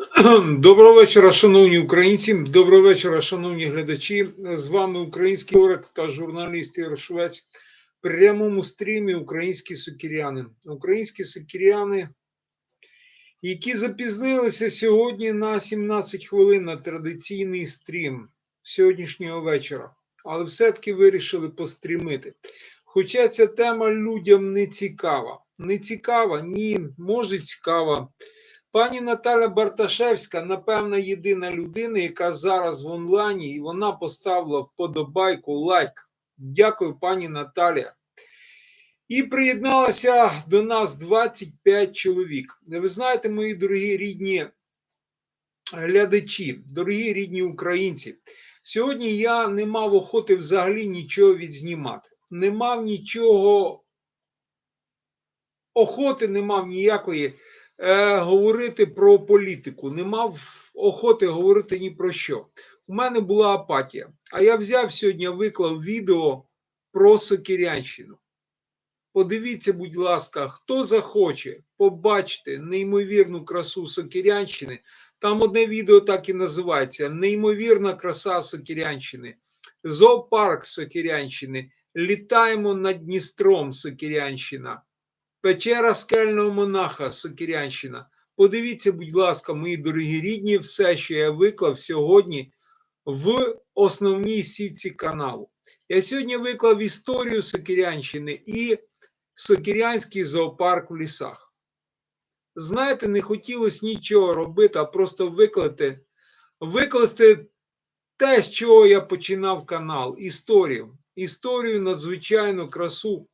Доброго вечора, шановні українці. Доброго вечора, шановні глядачі. З вами український орек та журналіст Ігор Швець. В прямому стрімі українські сокіряни. Українські сокіряни, які запізнилися сьогодні на 17 хвилин на традиційний стрім сьогоднішнього вечора, але все-таки вирішили пострімити. Хоча ця тема людям не цікава. Не цікава, ні, може цікава. Пані Наталя Барташевська, напевно, єдина людина, яка зараз в онлайні, і вона поставила вподобайку лайк. Дякую, пані Наталя. І приєдналося до нас 25 чоловік. Ви знаєте, мої дорогі рідні глядачі, дорогі рідні українці. Сьогодні я не мав охоти взагалі нічого відзнімати. Не мав нічого охоти, не мав ніякої е, говорити про політику, не мав охоти говорити ні про що. У мене була апатія. А я взяв сьогодні, виклав відео про Сокірянщину. Подивіться, будь ласка, хто захоче побачити неймовірну красу Сокірянщини. Там одне відео так і називається: Неймовірна краса Сокірянщини. Зоопарк Сокірянщини. Літаємо над Дністром Сокірянщина. Печера скельного монаха Сокірянщина. Подивіться, будь ласка, мої дорогі рідні, все, що я виклав сьогодні в основній сітці каналу. Я сьогодні виклав історію Сокірянщини і Сокірянський зоопарк в лісах. Знаєте, не хотілося нічого робити, а просто виклати, викласти те, з чого я починав канал, історію. Історію надзвичайну красу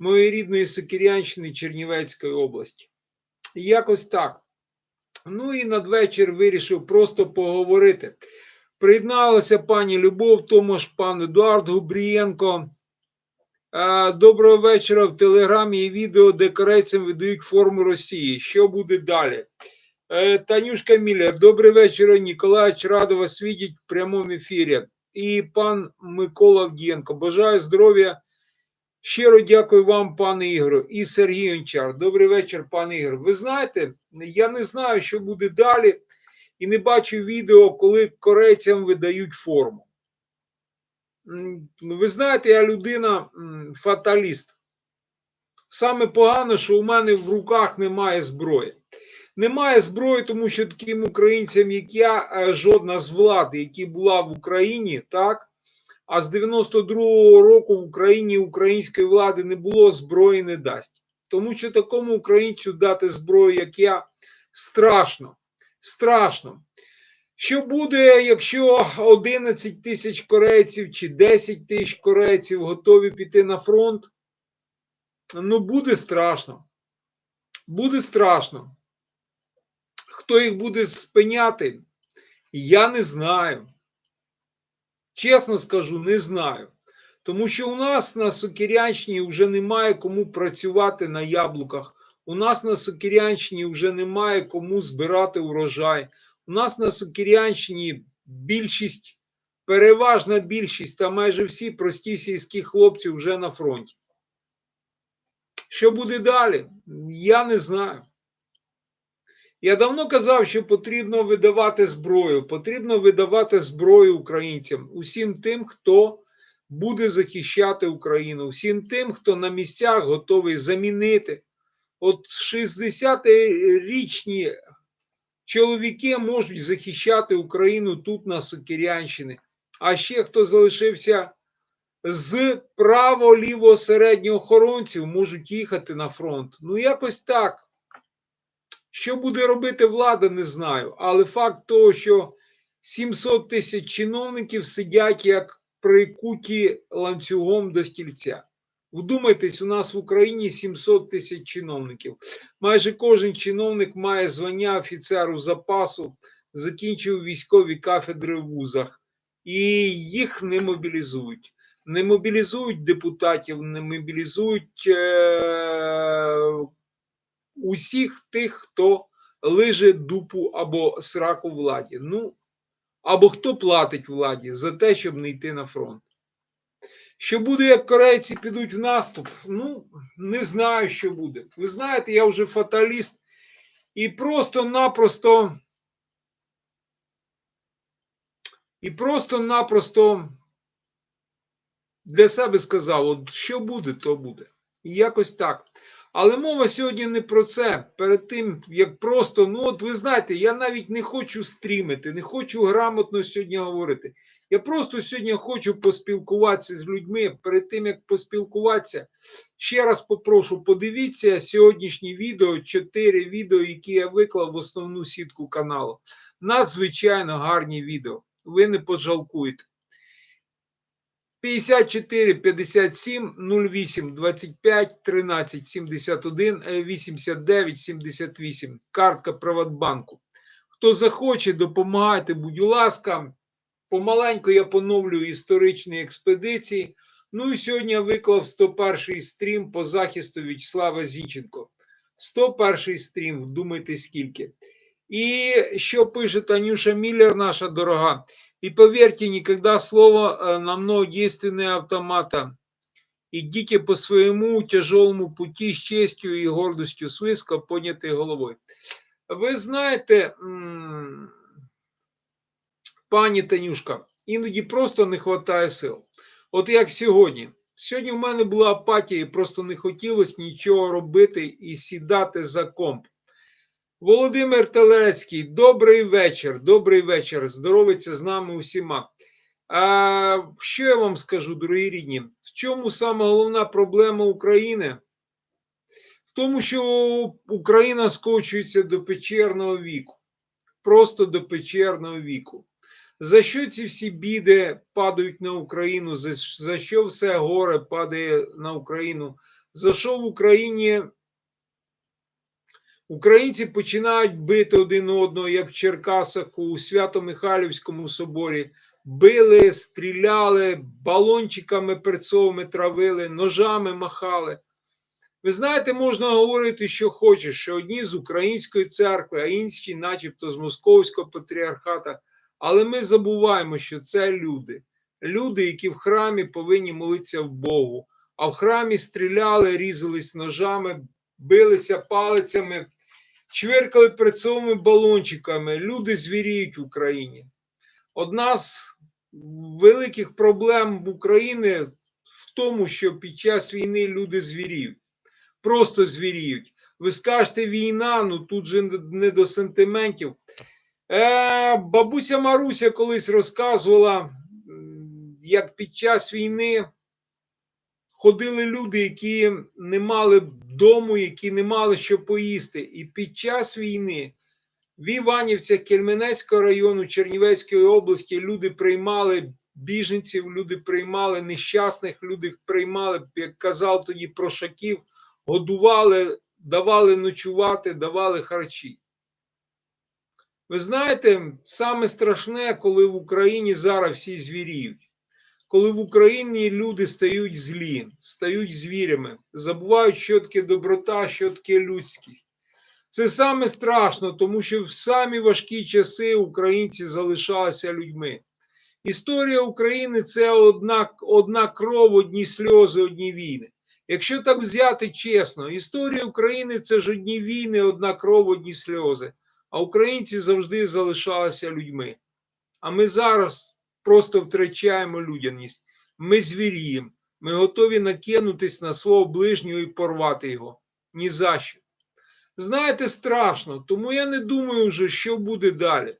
моєї рідної Сокірянщини Чернівецької області. Якось так. Ну і надвечір вирішив просто поговорити. Приєдналася пані Любов Томаш, пан Едуард Губрієнко. Е, Доброго вечора в телеграмі є відео, де корейцям видають форму Росії. Що буде далі? Е, Танюшка Міллер, добрий вечір, Ніколаївич, радо вас видеть в прямому ефірі. І пан Микола Авдієнко. Бажаю здоров'я. Щиро дякую вам, пане Ігорю, і Сергій Ончар. Добрий вечір, пане Ігор. Ви знаєте, я не знаю, що буде далі, і не бачу відео, коли корейцям видають форму. Ви знаєте, я людина фаталіст. Саме погано, що у мене в руках немає зброї. Немає зброї, тому що таким українцям, як я, е, жодна з влади, які була в Україні, так. А з 92-го року в Україні української влади не було зброї не дасть. Тому що такому українцю дати зброю, як я, страшно. Страшно. Що буде, якщо 11 тисяч корейців чи 10 тисяч корейців готові піти на фронт? Ну, буде страшно. Буде страшно. Хто їх буде спиняти? Я не знаю. Чесно скажу, не знаю. Тому що у нас на Сокірянщині вже немає кому працювати на яблуках. У нас на Сокірянщині вже немає кому збирати урожай. У нас на Сокірянщині більшість, переважна більшість та майже всі прості сільські хлопці вже на фронті. Що буде далі? Я не знаю. Я давно казав, що потрібно видавати зброю. Потрібно видавати зброю українцям, усім тим, хто буде захищати Україну, всім тим, хто на місцях готовий замінити. От 60-річні чоловіки можуть захищати Україну тут, на Сокірянщині. А ще хто залишився з право ліво середнього охоронців, можуть їхати на фронт. Ну, якось так. Що буде робити влада, не знаю. Але факт того, що 700 тисяч чиновників сидять як прикуті ланцюгом до стільця. Вдумайтесь, у нас в Україні 700 тисяч чиновників. Майже кожен чиновник має звання офіцеру запасу, закінчив військові кафедри в вузах, і їх не мобілізують. Не мобілізують депутатів, не мобілізують е- усіх тих, хто лиже дупу або сраку владі. Ну, або хто платить владі за те, щоб не йти на фронт. Що буде, як корейці підуть в наступ? Ну, не знаю, що буде. Ви знаєте, я вже фаталіст і просто-напросто і просто-напросто для себе сказав: от що буде, то буде. І якось так. Але мова сьогодні не про це. Перед тим, як просто, ну от ви знаєте, я навіть не хочу стрімити, не хочу грамотно сьогодні говорити. Я просто сьогодні хочу поспілкуватися з людьми. Перед тим, як поспілкуватися, ще раз попрошу, подивіться сьогоднішні відео, чотири відео, які я виклав в основну сітку каналу. Надзвичайно гарні відео. Ви не пожалкуєте. 54 57 08 25 13 71 е, 89 78. Картка Приватбанку. Хто захоче, допомагайте, будь ласка. Помаленьку я поновлюю історичні експедиції. Ну і сьогодні я виклав 101 стрім по захисту В'ячеслава Зінченко. 101 стрім, вдумайте скільки. І що пише Танюша Міллер, наша дорога. И поверьте, никогда слово э, намного действеннее автомата. Идите по своему тяжелому пути с честью и гордостью, с высоко поднятой головой. Ви знаєте, пані Танюшка, іноді просто не вистачає сил. От як сьогодні. Сьогодні в мене була апатія, і просто не хотілося нічого робити і сідати за комп. Володимир Телецький, добрий вечір. Добрий вечір. Здоровиться з нами усіма. А, що я вам скажу, дорогі рідні? В чому саме головна проблема України? В тому, що Україна скочується до печерного віку. Просто до печерного віку. За що ці всі біди падають на Україну? За, що все горе падає на Україну? За що в Україні Українці починають бити один одного, як в Черкасах у Свято-Михайлівському соборі. Били, стріляли, балончиками перцовими травили, ножами махали. Ви знаєте, можна говорити, що хочеш, що одні з української церкви, а інші, начебто, з московського патріархата. Але ми забуваємо, що це люди. Люди, які в храмі повинні молитися в Богу, а в храмі стріляли, різались ножами, билися палицями, чверкали перцовими балончиками. Люди звіріють в Україні. Одна з великих проблем в Україні в тому, що під час війни люди звіріють. Просто звіріють. Ви скажете війна, ну тут же не до сентиментів. Е, Бабуся Маруся колись розказувала, як під час війни ходили люди, які не мали дому, які не мали що поїсти. І під час війни в Іванівцях Кельменецького району Чернівецької області люди приймали біженців, люди приймали нещасних, люди приймали, як казав тоді, прошаків, годували, давали ночувати, давали харчі. Ви знаєте, саме страшне, коли в Україні зараз всі звіріють, коли в Україні люди стають злі, стають звірями, забувають, що таке доброта, що таке людськість. Це саме страшно, тому що в самі важкі часи українці залишалися людьми. Історія України це одна, одна кров, одні сльози, одні війни. Якщо так взяти чесно, історія України це ж одні війни, одна кров, одні сльози. А українці завжди залишалися людьми. А ми зараз просто втрачаємо людяність. Ми звіріємо, ми готові накинутись на свого ближнього і порвати його. Ні за що. Знаєте, страшно, тому я не думаю вже, що буде далі.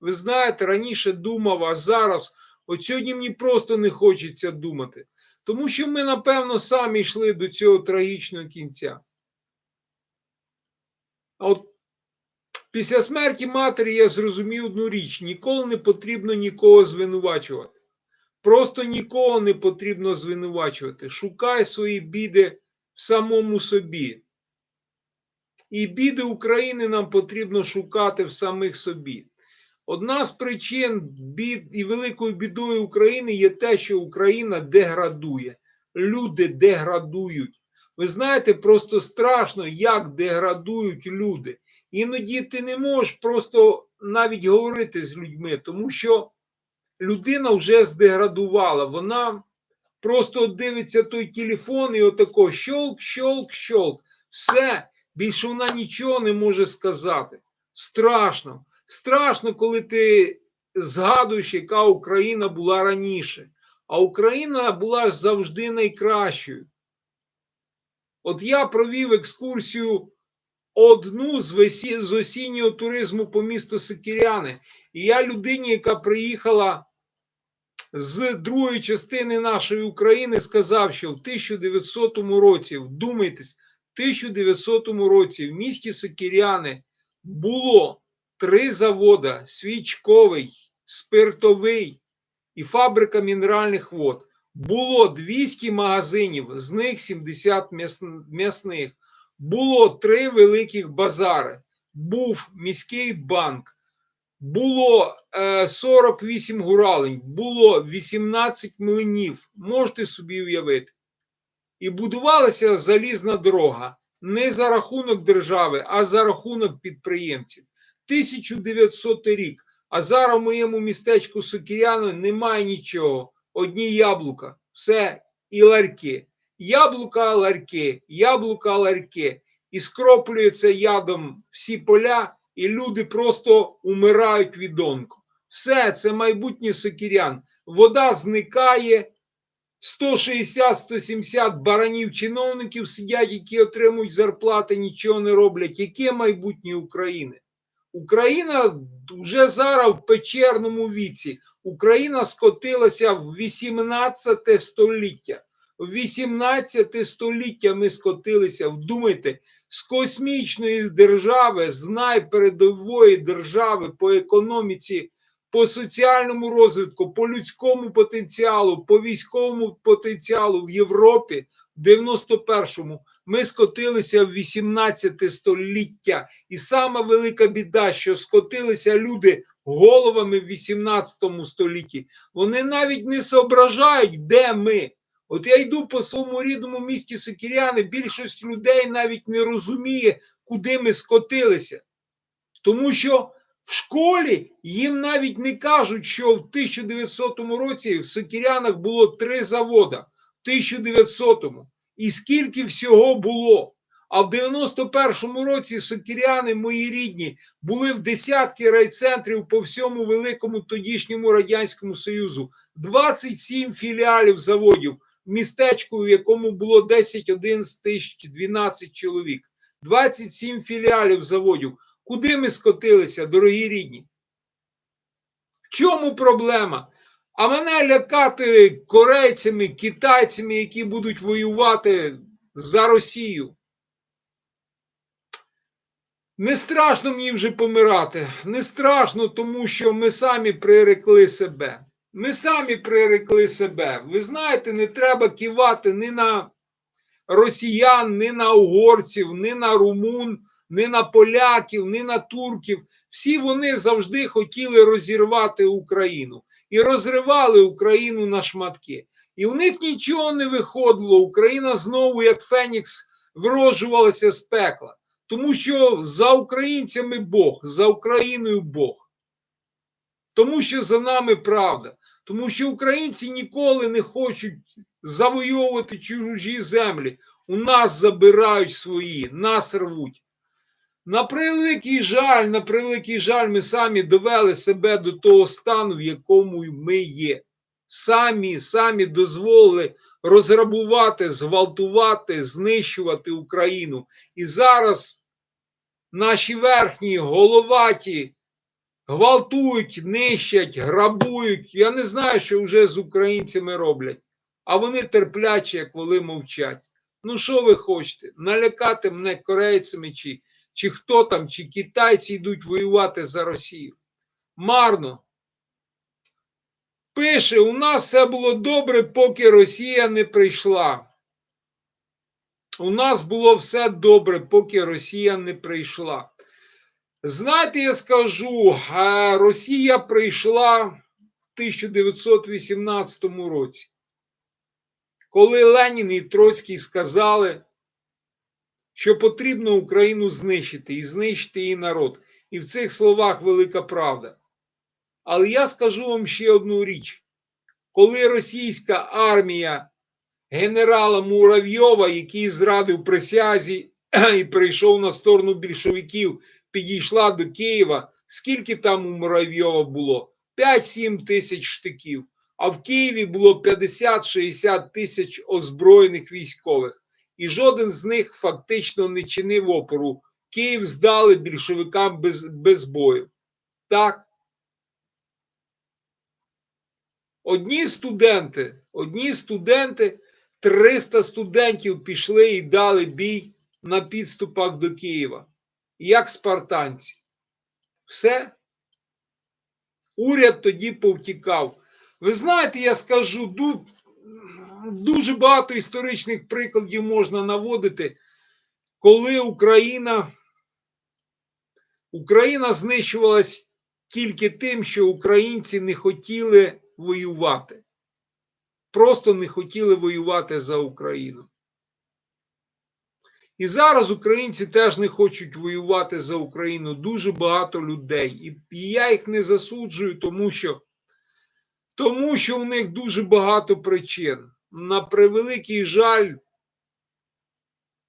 Ви знаєте, раніше думав, а зараз, от сьогодні мені просто не хочеться думати. Тому що ми, напевно, самі йшли до цього трагічного кінця. А от після смерті матері я зрозумів одну річ: ніколи не потрібно нікого звинувачувати. Просто нікого не потрібно звинувачувати. Шукай свої біди в самому собі. І біди України нам потрібно шукати в самих собі. Одна з причин бід і великою бідою України є те, що Україна деградує. Люди деградують. Ви знаєте, просто страшно, як деградують люди. Іноді ти не можеш просто навіть говорити з людьми, тому що людина вже здеградувала. Вона просто дивиться той телефон і отако щолк, щолк, щолк. Все, більше вона нічого не може сказати. Страшно. Страшно, коли ти згадуєш, яка Україна була раніше. А Україна була завжди найкращою. От я провів екскурсію одну з, весі, з осіннього туризму по місту Сикіряни. І я людині, яка приїхала з другої частини нашої України, сказав, що в 1900 році, вдумайтесь, в 1900 році в місті Сокіряни було три завода: свічковий, спиртовий і фабрика мінеральних вод. Було 200 магазинів, з них 70 м'яс- м'ясних. Було три великих базари. Був міський банк, було е, 48 гуралень, було 18 млинів. Можете собі уявити. І будувалася залізна дорога не за рахунок держави, а за рахунок підприємців. 1900 рік. А зараз в моєму містечку Сокіряно немає нічого. Одні яблука, все і ларьки. Яблука, ларьки, яблука, ларьки. І скроплюється ядом всі поля, і люди просто умирають від онку. Все це майбутнє сокірян. Вода зникає. 160-170 баранів чиновників сидять, які отримують зарплати, нічого не роблять. Яке майбутнє України? Україна вже зараз в печерному віці. Україна скотилася в 18 століття. В 18 століття ми скотилися, вдумайте, з космічної держави, з найпередової держави по економіці, по соціальному розвитку, по людському потенціалу, по військовому потенціалу в Європі в 91-му ми скотилися в 18 століття. І сама велика біда, що скотилися люди головами в 18 столітті. Вони навіть не соображають, де ми. От я йду по своєму рідному місті Сокіряни, більшість людей навіть не розуміє, куди ми скотилися. Тому що в школі їм навіть не кажуть, що в 1900 році в Сокірянах було три завода. В 1900-му. І скільки всього було. А в 91-му році сокіряни, мої рідні, були в десятки райцентрів по всьому великому тодішньому Радянському Союзу. 27 філіалів заводів містечку, в якому було 10, 11 тисяч, 12 чоловік. 27 філіалів заводів. Куди ми скотилися, дорогі рідні? В чому проблема? А мене лякати корейцями, китайцями, які будуть воювати за Росію. Не страшно мені вже помирати. Не страшно, тому що ми самі прирекли себе. Ми самі прирекли себе. Ви знаєте, не треба кивати ні на росіян, ні на угорців, ні на румун, ні на поляків, ні на турків. Всі вони завжди хотіли розірвати Україну і розривали Україну на шматки. І у них нічого не виходило. Україна знову, як Фенікс, вроджувалася з пекла. Тому що за українцями Бог, за Україною Бог. Тому що за нами правда. Тому що українці ніколи не хочуть завойовувати чужі землі. У нас забирають свої, нас рвуть. На превеликий жаль, на превеликий жаль, ми самі довели себе до того стану, в якому ми є. Самі, самі дозволили розграбувати, зґвалтувати, знищувати Україну. І зараз наші верхні головаті гвалтують, нищать, грабують. Я не знаю, що вже з українцями роблять. А вони терплячі, як воли мовчать. Ну, що ви хочете? Налякати мене корейцями, чи, чи хто там, чи китайці йдуть воювати за Росію. Марно. Пише: у нас все було добре, поки Росія не прийшла. У нас було все добре, поки Росія не прийшла. Знаєте, я скажу, Росія прийшла в 1918 році, коли Ленін і Троцький сказали, що потрібно Україну знищити і знищити її народ. І в цих словах велика правда. Але я скажу вам ще одну річ: коли російська армія генерала Муравйова, який зрадив присязі і прийшов на сторону більшовиків, підійшла до Києва, скільки там у Муравйова було? 5-7 тисяч штиків, а в Києві було 50-60 тисяч озброєних військових, і жоден з них фактично не чинив опору. Київ здали більшовикам без, без бою. Так. Одні студенти, одні студенти, 300 студентів пішли і дали бій на підступах до Києва, як спартанці. Все. Уряд тоді повтікав. Ви знаєте, я скажу, ду- дуже багато історичних прикладів можна наводити, коли Україна, Україна знищувалась тільки тим, що українці не хотіли воювати. Просто не хотіли воювати за Україну. І зараз українці теж не хочуть воювати за Україну. Дуже багато людей. І, я їх не засуджую, тому що, тому що у них дуже багато причин. На превеликий жаль,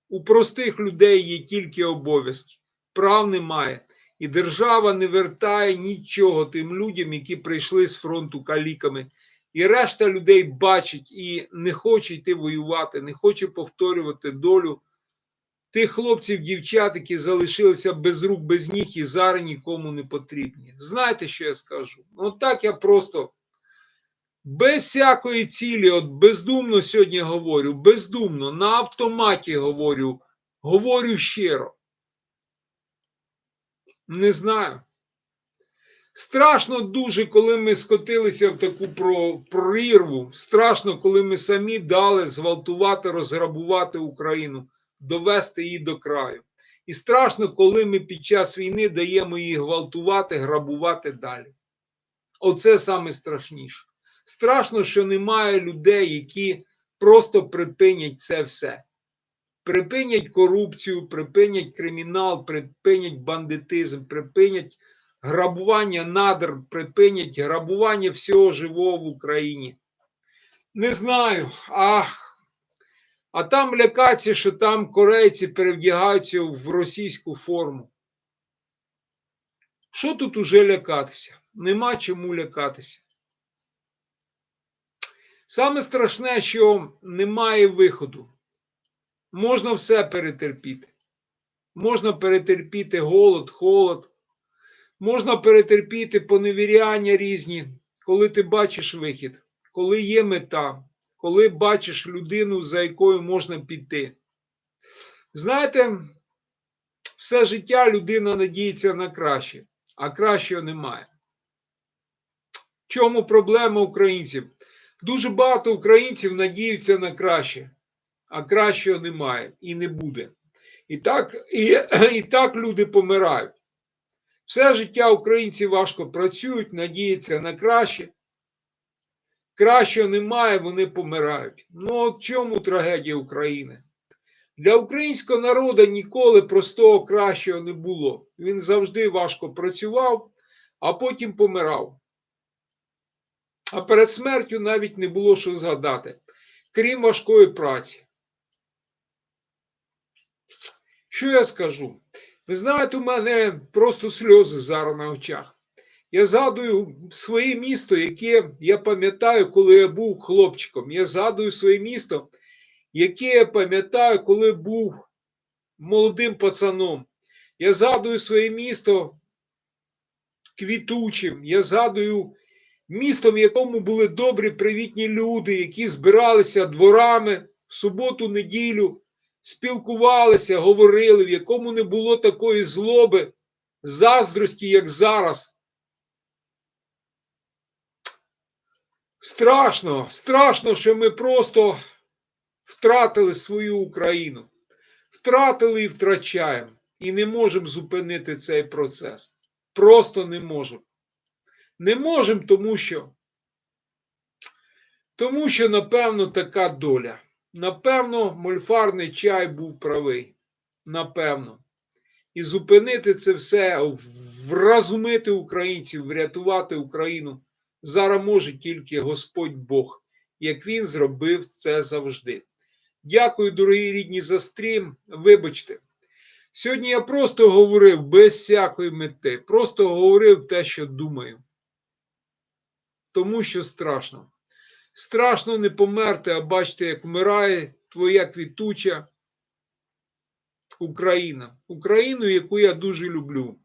у простих людей є тільки обов'язки. Прав немає. І держава не вертає нічого тим людям, які прийшли з фронту каліками. І решта людей бачить і не хоче йти воювати, не хоче повторювати долю тих хлопців, дівчат, які залишилися без рук, без ніг і зараз нікому не потрібні. Знаєте, що я скажу? От так я просто без всякої цілі, от бездумно сьогодні говорю, бездумно, на автоматі говорю, говорю щиро. Не знаю. Страшно дуже, коли ми скотилися в таку про- прорву. Страшно, коли ми самі дали зґвалтувати, розграбувати Україну, довести її до краю. І страшно, коли ми під час війни даємо її гвалтувати, грабувати далі. Оце саме страшніше. Страшно, що немає людей, які просто припинять це все. Припинять корупцію, припинять кримінал, припинять бандитизм, припинять грабування надр, припинять грабування всього живого в Україні. Не знаю. Ах. А там лякаться, що там корейці перевдягаються в російську форму. Що тут уже лякатися? Нема чому лякатися. Саме страшне, що немає виходу. Можна все перетерпіти. Можна перетерпіти голод, холод, можна перетерпіти поневіряння різні, коли ти бачиш вихід, коли є мета, коли бачиш людину, за якою можна піти. Знаєте, все життя людина надіється на краще, а кращого немає. В чому проблема українців? Дуже багато українців надіються на краще, а кращого немає і не буде. І так, і, і так люди помирають. Все життя українці важко працюють, надіються на краще. Кращого немає, вони помирають. Ну, от чому трагедія України? Для українського народу ніколи простого кращого не було. Він завжди важко працював, а потім помирав. А перед смертю навіть не було що згадати, крім важкої праці. Що я скажу? Ви знаєте, у мене просто сльози зараз на очах. Я згадую своє місто, яке я пам'ятаю, коли я був хлопчиком. Я згадую своє місто, яке я пам'ятаю, коли був молодим пацаном. Я згадую своє місто квітучим. Я згадую місто, в якому були добрі, привітні люди, які збиралися дворами в суботу, неділю, спілкувалися, говорили, в якому не було такої злоби, заздрості, як зараз. Страшно, страшно, що ми просто втратили свою Україну. Втратили і втрачаємо. І не можемо зупинити цей процес. Просто не можемо. Не можемо, тому що, тому що, напевно, така доля. Напевно, мольфарний чай був правий. Напевно. І зупинити це все, вразумити українців, врятувати Україну зараз може тільки Господь Бог, як він зробив це завжди. Дякую, дорогі рідні, за стрім. Вибачте. Сьогодні я просто говорив без всякої мети, просто говорив те, що думаю. тому що страшно. Страшно не померти, а бачити, як вмирає твоя квітуча Україна. Україну, яку я дуже люблю.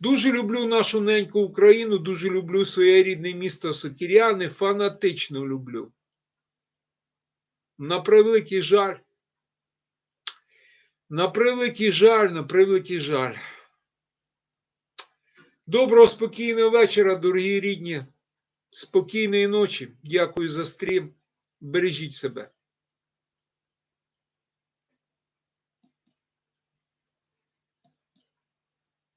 Дуже люблю нашу неньку Україну, дуже люблю своє рідне місто Сокіряни, фанатично люблю. На превеликий жаль. На превеликий жаль, на превеликий жаль. Доброго спокійного вечора, дорогі рідні. Спокійної ночі. Дякую за стрім. Бережіть себе.